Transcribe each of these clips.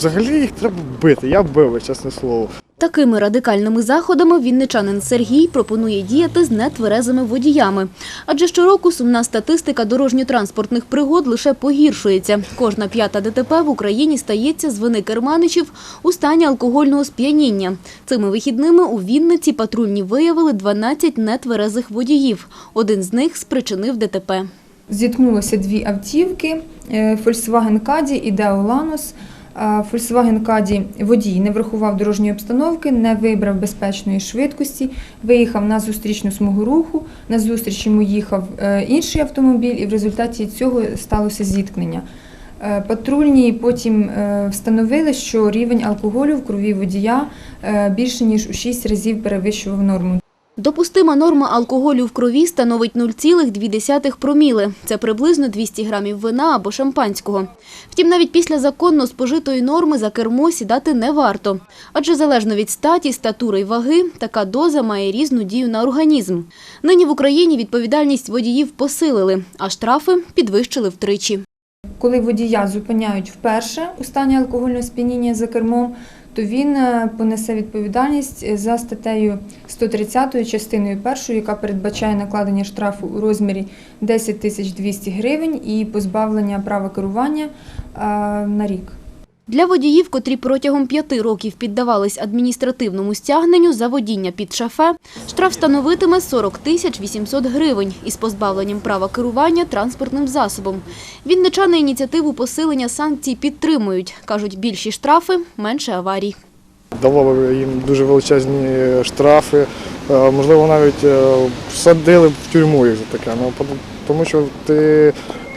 Взагалі їх треба бити. Я бив, чесне слово. Такими радикальними заходами вінничанин Сергій пропонує діяти з нетверезими водіями. Адже щороку сумна статистика дорожньо-транспортних пригод лише погіршується. Кожна п'ята ДТП в Україні стається з вини керманичів у стані алкогольного сп'яніння. Цими вихідними у Вінниці патрульні виявили 12 нетверезих водіїв. Один з них спричинив ДТП. Зіткнулося дві автівки е, Volkswagen Caddy і Deo Lanos. Volkswagen Caddy водій не врахував дорожньої обстановки, не вибрав безпечної швидкості, виїхав на зустрічну смугу руху. На зустріч йому їхав е, інший автомобіль, і в результаті цього сталося зіткнення. Е, Патрульні потім е, встановили, що рівень алкоголю в крові водія більше ніж у 6 разів перевищував норму. Допустима норма алкоголю в крові становить 0,2 проміли. Це приблизно 200 грамів вина або шампанського. Втім, навіть після законно спожитої норми за кермо сідати не варто. Адже залежно від статі, статури й ваги, така доза має різну дію на організм. Нині в Україні відповідальність водіїв посилили, а штрафи підвищили втричі. Коли водія зупиняють вперше у стані алкогольного сп'яніння за кермом, то він е, понесе відповідальність за статтею 130 частиною 1, яка передбачає накладення штрафу у розмірі 10 тисяч 200 гривень і позбавлення права керування е, на рік. Для водіїв, котрі протягом п'яти років піддавались адміністративному стягненню за водіння під шафе, штраф становитиме 40 тисяч 800 гривень із позбавленням права керування транспортним засобом. Вінничани ініціативу посилення санкцій підтримують. Кажуть, більші штрафи – менше аварій. Давали їм дуже величезні штрафи. Е, Можливо, навіть е, садили в тюрму їх за таке. Ну, тому що ти,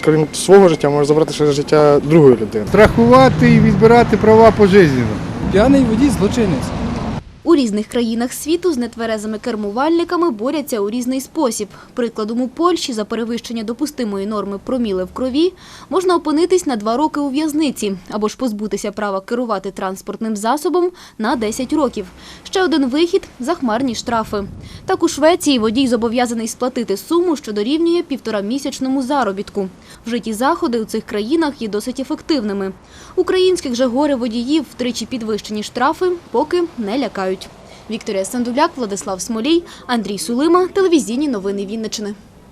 крім свого життя, можеш забрати ще життя другої людини. страхувати і відбирати права пожизненно. П'яний водій злочинець. У різних країнах світу з нетверезими кермувальниками борються у різний спосіб. Прикладом, у Польщі за перевищення допустимої норми проміли в крові можна опинитись на два роки у в'язниці або ж позбутися права керувати транспортним засобом на 10 років. Ще один вихід – захмарні штрафи. Так у Швеції водій зобов'язаний сплатити суму, що дорівнює півторамісячному заробітку. Вжиті заходи у цих країнах є досить ефективними. Українських же горе водіїв втричі підвищені штрафи поки не лякають. Вікторія Сандуляк, Владислав Смолій, Андрій Сулима. Телевізійні новини Вінничини.